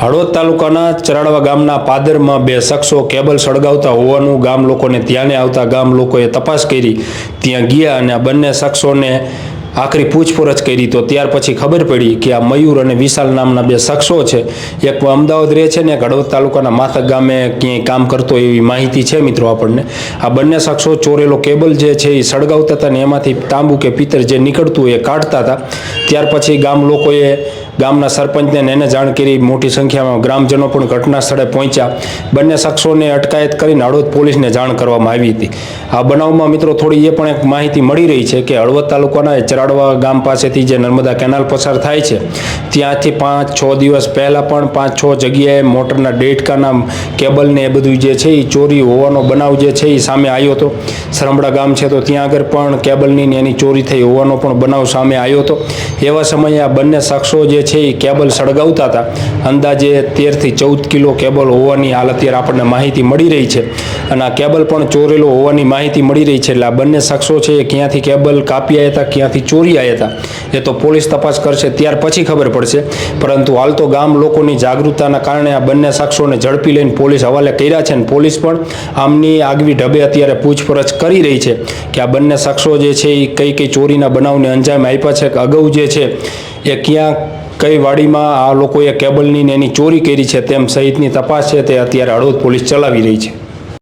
હળવદ તાલુકાના ચરાડવા ગામના પાદરમાં બે શખ્સો કેબલ સળગાવતા હોવાનું ગામ લોકોને ત્યાંને આવતા ગામ લોકોએ તપાસ કરી ત્યાં ગયા અને આ બંને શખ્સોને આખરી પૂછપરછ કરી. તો ત્યાર પછી ખબર પડી કે આ મયુર અને વિશાલ નામના બે શખ્સો છે. એક અમદાવાદ રહે છે ને એક હળવદ તાલુકાના માથક ગામે ક્યાંય કામ કરતો એવી માહિતી છે મિત્રો આપણને. આ બંને શખ્સો ચોરેલો કેબલ જે છે એ સળગાવતા હતા ને એમાંથી તાંબુ કે પિત્તર જે નીકળતું એ કાઢતા હતા. ત્યાર પછી ગામ લોકોએ ગામના સરપંચને એને જાણ કરી મોટી સંખ્યામાં ગ્રામજનો પણ ઘટના સ્થળે પહોંચ્યા. બંને શખ્સોને અટકાયત કરીને હળવદ પોલીસને જાણ કરવામાં આવી હતી. આ બનાવમાં મિત્રો થોડી એ પણ એક માહિતી મળી રહી છે કે હળવદ તાલુકાના ચરાડવા ગામ પાસેથી જે નર્મદા કેનાલ પસાર થાય છે, ત્યાંથી પાંચ છ દિવસ પહેલાં પણ પાંચ છ જગ્યાએ મોટરના ડેટકાના કેબલને એ બધું જે છે એ ચોરી હોવાનો બનાવ જે છે એ સામે આવ્યો હતો. સરમડા ગામ છે તો ત્યાં આગળ પણ કેબલની એની ચોરી થઈ હોવાનો પણ બનાવ સામે આવ્યો હતો. એવા સમયે આ બંને શખ્સો જે છે એ કેબલ સળગાવતા હતા. અંદાજે તેરથી ચૌદ કિલો કેબલ હોવાની હાલ અત્યારે આપણને માહિતી મળી રહી છે અને આ કેબલ પણ ચોરેલો હોવાની માહિતી મળી રહી છે. એટલે આ બંને શખ્સો છે એ ક્યાંથી કેબલ કાપી આવ્યા હતા, ક્યાંથી ચોરી આવ્યા હતા, એ તો પોલીસ તપાસ કરશે ત્યાર પછી ખબર પડશે. પરંતુ હાલ તો ગામ લોકોની જાગૃતતાના કારણે આ બંને શખ્સોને ઝડપી લઈને પોલીસ હવાલે કર્યા છે અને પોલીસ પણ આમની આગવી ઢબે અત્યારે પૂછપરછ કરી રહી છે કે આ બંને શખ્સો જે છે એ કઈ કઈ ચોરીના બનાવને અંજામ આપ્યા છે, કે અગાઉ જે છે એ ક્યાં કઈ વાડીમાં આ લોકોએ કેબલની ને એની ચોરી કરી છે તેમ સહિતની તપાસ છે તે અત્યારે હળવદ પોલીસ ચલાવી રહી છે.